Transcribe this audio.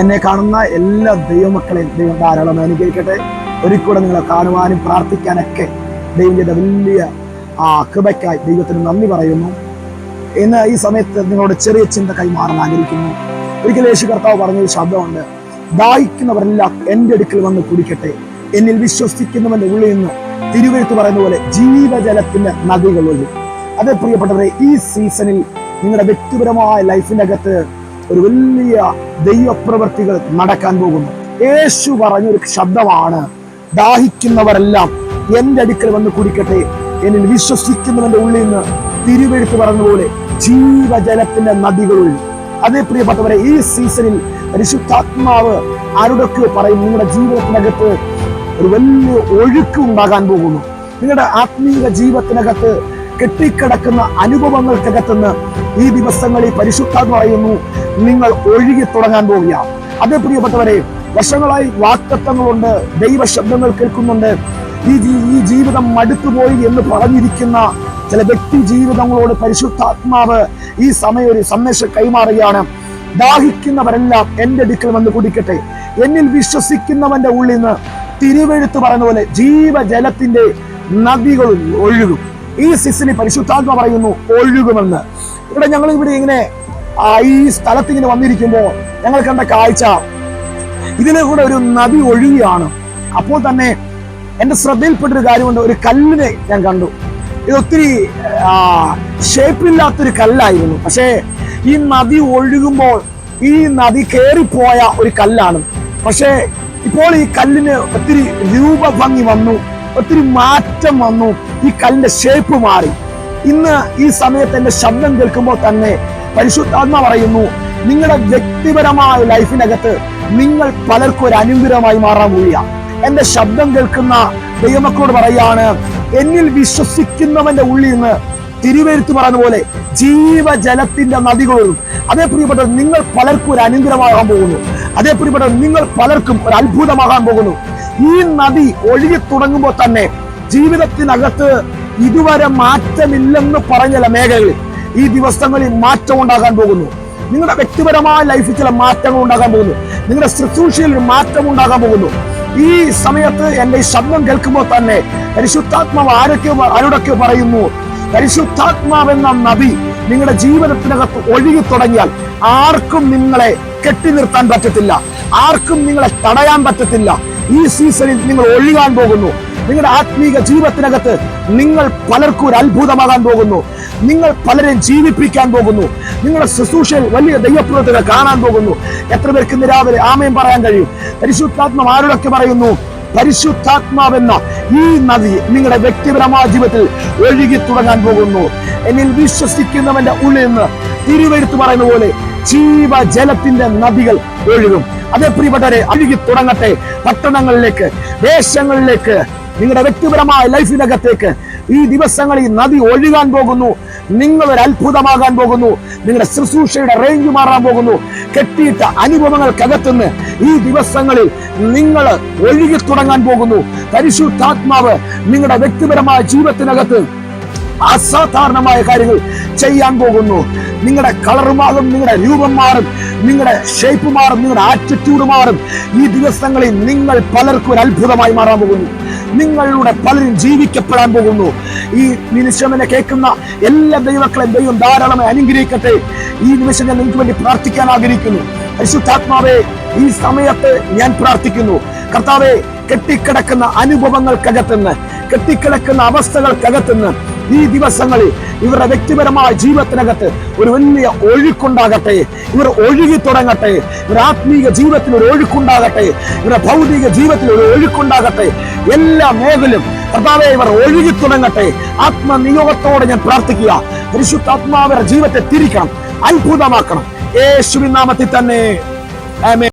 എന്നെ കാണുന്ന എല്ലാ ദൈവമക്കളെയും ദൈവം ധാരാളം അനുഗ്രഹിക്കട്ടെ. ഒരിക്കലും നിങ്ങളെ കാണുവാനും പ്രാർത്ഥിക്കാനൊക്കെ ദൈവത്തിന്റെ വലിയ ആ കൃപയ്ക്കായി ദൈവത്തിന് നന്ദി പറയുന്നു. ഇന്ന് ഈ സമയത്ത് നിങ്ങളുടെ ചെറിയ ചിന്ത കൈമാറാൻ ആഗ്രഹിക്കുന്നു. ഒരിക്കലും യേശു കർത്താവ് പറഞ്ഞൊരു ശബ്ദമുണ്ട്. ദാഹിക്കുന്നവരെല്ലാം എന്റെ അടുക്കൽ വന്ന് കുടിക്കട്ടെ. എന്നിൽ വിശ്വസിക്കുന്നവന്റെ ഉള്ളിൽ നിന്ന് തിരുവെഴുത്ത് പറയുന്ന പോലെ ജീവജലത്തിന്റെ നദികൾ ഒഴുകും അതേ പ്രിയപ്പെട്ടവരെ ഈ സീസണിൽ നിങ്ങളുടെ വ്യക്തിപരമായ ലൈഫിന്റെ അകത്ത് ഒരു വലിയ ദൈവപ്രവർത്തികൾ നടക്കാൻ പോകുന്നു. യേശു പറഞ്ഞൊരു ശബ്ദമാണ് ദാഹിക്കുന്നവരെല്ലാം എന്റെ അടുക്കൽ വന്ന് കുടിക്കട്ടെ. എന്നിൽ വിശ്വസിക്കുന്നവന്റെ ഉള്ളിൽ നിന്ന് തിരുവെഴുത്ത് പറഞ്ഞ പോലെ ജീവജലത്തിന്റെ നദികളുള്ളു അതേ പ്രിയപ്പെട്ടവരെ ഈ സീസണിൽ പരിശുദ്ധാത്മാവ് ആരുടെയൊക്കെ പറയും നിങ്ങളുടെ ജീവിതത്തിനകത്ത് ഒരു വലിയ ഒഴുക്ക് ഉണ്ടാകാൻ പോകുന്നു. നിങ്ങളുടെ ആത്മീയ ജീവിതത്തിനകത്ത് കെട്ടിക്കിടക്കുന്ന അനുഭവങ്ങൾക്കകത്തുനിന്ന് ഈ ദിവസങ്ങളിൽ പരിശുദ്ധാത്മ പറയുന്നു നിങ്ങൾ ഒഴുകി തുടങ്ങാൻ പോവുക അതേ പ്രിയപ്പെട്ടവരെ വർഷങ്ങളായി വാക്തത്വങ്ങളുണ്ട് ദൈവ ശബ്ദങ്ങൾ കേൾക്കുന്നുണ്ട്. ഈ ഈ ജീവിതം മടുത്തുപോയി എന്ന് പറഞ്ഞിരിക്കുന്ന ചില വ്യക്തി ജീവിതങ്ങളോട് പരിശുദ്ധാത്മാവ് ഈ സമയം ഒരു സന്ദേശം കൈമാറുകയാണ്. ദാഹിക്കുന്നവരെല്ലാം എന്റെ അടുക്കൽ വന്ന് കുടിക്കട്ടെ. എന്നിൽ വിശ്വസിക്കുന്നവന്റെ ഉള്ളിൽ നിന്ന് തിരുവെഴുത്ത് പറയുന്ന പോലെ ജീവജലത്തിന്റെ നദികൾ ഒഴുകും. ഈ സിസിന് പരിശുദ്ധാത്മ പറയുന്നു ഒഴുകുമെന്ന്. ഇവിടെ ഞങ്ങൾ ഇവിടെ ഇങ്ങനെ ഈ സ്ഥലത്ത് ഇങ്ങനെ വന്നിരിക്കുമ്പോൾ ഞങ്ങൾ കണ്ട കാഴ്ച. ഇതിലെ കൂടെ ഒരു നദി ഒഴുകിയാണ്. അപ്പോൾ തന്നെ എന്റെ ശ്രദ്ധയിൽപ്പെട്ടൊരു കാര്യമുണ്ട്. ഒരു കല്ലിനെ ഞാൻ കണ്ടു. ഇത് ഒത്തിരി ഷേപ്പില്ലാത്തൊരു കല്ലായിരുന്നു. പക്ഷേ ഈ നദി ഒഴുകുമ്പോൾ ഈ നദി കയറിപ്പോയ ഒരു കല്ലാണ്. പക്ഷേ ഇപ്പോൾ ഈ കല്ലിന് ഒത്തിരി രൂപഭംഗി വന്നു. ഒത്തിരി മാറ്റം വന്നു. ഈ കല്ലിന്റെ ഷേപ്പ് മാറി. ഇന്ന് ഈ സമയത്ത് എന്റെ ശബ്ദം കേൾക്കുമ്പോൾ തന്നെ പരിശുദ്ധാത്മ പറയുന്നു നിങ്ങളുടെ വ്യക്തിപരമായ ലൈഫിനകത്ത് നിങ്ങൾ പലർക്കും ഒരു അനുഗ്രഹമായി മാറാൻ പോവുക എന്റെ ശബ്ദം കേൾക്കുന്ന ദൈവമക്കളോട് പറയാണ് എന്നിൽ വിശ്വസിക്കുന്നവന്റെ ഉള്ളിൽ നിന്ന് തിരുവെഴുത്ത് പറയുന്ന പോലെ ജീവജലത്തിന്റെ നദികളും അതേ പ്രിയപ്പെട്ട നിങ്ങൾ പലർക്കും ഒരു അനുഗ്രഹമാകാൻ പോകുന്നു. അതേ പ്രിയപ്പെട്ട നിങ്ങൾ പലർക്കും ഒരു അത്ഭുതമാകാൻ പോകുന്നു. ഈ നദി ഒഴുകി തുടങ്ങുമ്പോൾ തന്നെ ജീവിതത്തിനകത്ത് ഇതുവരെ മാറ്റമില്ലെന്ന് പറഞ്ഞ മേഖലകളിൽ ഈ ദിവസങ്ങളിൽ മാറ്റം ഉണ്ടാകാൻ പോകുന്നു. നിങ്ങളുടെ വ്യക്തിപരമായ ലൈഫിൽ ചില മാറ്റങ്ങൾ ഉണ്ടാകാൻ പോകുന്നു. നിങ്ങളുടെ ശുശ്രൂഷയിൽ ഒരു മാറ്റം ഉണ്ടാകാൻ പോകുന്നു. ഈ സമയത്ത് എന്റെ ഈ ശബ്ദം കേൾക്കുമ്പോൾ തന്നെ പരിശുദ്ധാത്മാവ് ആരൊക്കെ ആരോടൊക്കെ പറയുന്നു? പരിശുദ്ധാത്മാവെന്ന നദി നിങ്ങളുടെ ജീവിതത്തിനകത്ത് ഒഴുകി തുടങ്ങിയാൽ ആർക്കും നിങ്ങളെ കെട്ടി നിർത്താൻ പറ്റത്തില്ല. ആർക്കും നിങ്ങളെ തടയാൻ പറ്റത്തില്ല. ഈ സീസണിൽ നിങ്ങൾ ഒഴുകാൻ പോകുന്നു. നിങ്ങളുടെ ആത്മീക ജീവിതത്തിനകത്ത് നിങ്ങൾ പലർക്കും ഒരു അത്ഭുതമാകാൻ പോകുന്നു. നിങ്ങൾ പലരെയും ജീവിപ്പിക്കാൻ പോകുന്നു. നിങ്ങളുടെ ശുശ്രൂഷയിൽ വലിയ ദൈവപ്രവർത്തകരെ കാണാൻ പോകുന്നു. എത്ര പേർക്ക് ഇന്ന് രാവിലെ ആമയും പറയാൻ കഴിയും? പരിശുദ്ധാത്മാവ് ആരോടൊക്കെ പറയുന്നു? പരിശുദ്ധാത്മാവെന്ന ഈ നദി നിങ്ങളുടെ വ്യക്തിപരമായ ജീവിതത്തിൽ ഒഴുകി തുടങ്ങാൻ പോകുന്നു. എന്നിൽ വിശ്വസിക്കുന്നവന്റെ ഉള്ളിൽ നിന്ന് തിരുവെടുത്ത് പറയുന്ന പോലെ ജീവജലത്തിന്റെ നദികൾ ഒഴുകും. അതേ പ്രിയപ്പെട്ടവരെ അഴുകി തുടങ്ങട്ടെ. പട്ടണങ്ങളിലേക്ക് ദേശങ്ങളിലേക്ക് നിങ്ങളുടെ വ്യക്തിപരമായ ലൈഫിനകത്തേക്ക് ഈ ദിവസങ്ങളിൽ നദി ഒഴുകാൻ പോകുന്നു. നിങ്ങൾ ഒരു അത്ഭുതമാകാൻ പോകുന്നു. നിങ്ങളുടെ ശുശ്രൂഷയുടെ റേഞ്ച് മാറാൻ പോകുന്നു. കെട്ടിയിട്ട അനുഭവങ്ങൾക്കകത്തുനിന്ന് ഈ ദിവസങ്ങളിൽ നിങ്ങൾ ഒഴുകി തുടങ്ങാൻ പോകുന്നു. പരിശുദ്ധാത്മാവ് നിങ്ങളുടെ വ്യക്തിപരമായ ജീവിതത്തിനകത്ത് അസാധാരണമായ കാര്യങ്ങൾ ചെയ്യാൻ പോകുന്നു. നിങ്ങളുടെ കളർ മാറും നിങ്ങളുടെ രൂപം മാറും നിങ്ങളുടെ ഷേപ്പ് മാറും നിങ്ങളുടെ ആറ്റിറ്റ്യൂഡ് മാറും. ഈ ദിവസങ്ങളിൽ നിങ്ങൾ പലർക്കും ഒരു അത്ഭുതമായി മാറാൻ പോകുന്നു. നിങ്ങളിലൂടെ പലരും ജീവിക്കപ്പെടാൻ പോകുന്നു. ഈ നിമിഷം കേൾക്കുന്ന എല്ലാ ദൈവക്കളെയും ദൈവം ധാരാളമായി അനുഗ്രഹിക്കട്ടെ. ഈ നിമിഷം ഞാൻ നിങ്ങൾക്ക് വേണ്ടി പ്രാർത്ഥിക്കാൻ ആഗ്രഹിക്കുന്നു. പരിശുദ്ധാത്മാവെ ഈ സമയത്ത് ഞാൻ പ്രാർത്ഥിക്കുന്നു. കർത്താവെ കെട്ടിക്കിടക്കുന്ന അനുഭവങ്ങൾക്കകത്തുനിന്ന് കെട്ടിക്കിടക്കുന്ന അവസ്ഥകൾക്കകത്തുനിന്ന് ഈ ദിവസങ്ങളിൽ ഇവരുടെ വ്യക്തിപരമായ ജീവിതത്തിനകത്ത് ഒരു വലിയ ഒഴുക്കുണ്ടാകട്ടെ. ഇവർ ഒഴുകി തുടങ്ങട്ടെ. ഇവരുടെ ആത്മീക ജീവിതത്തിൽ ഒരു ഒഴുക്കുണ്ടാകട്ടെ. ഇവരുടെ ഭൗതിക ജീവിതത്തിൽ ഒരു ഒഴുക്കുണ്ടാകട്ടെ. എല്ലാ മേഖലയും കർത്താവെ ഇവർ ഒഴുകി തുടങ്ങട്ടെ. ആത്മനിയോഗത്തോടെ ഞാൻ പ്രാർത്ഥിക്കുക. പരിശുദ്ധാത്മാവരുടെ ജീവിതത്തെ തിരിക്കണം. അത്ഭുതമാക്കണം. യേശുവിൻ നാമത്തിൽ തന്നെ.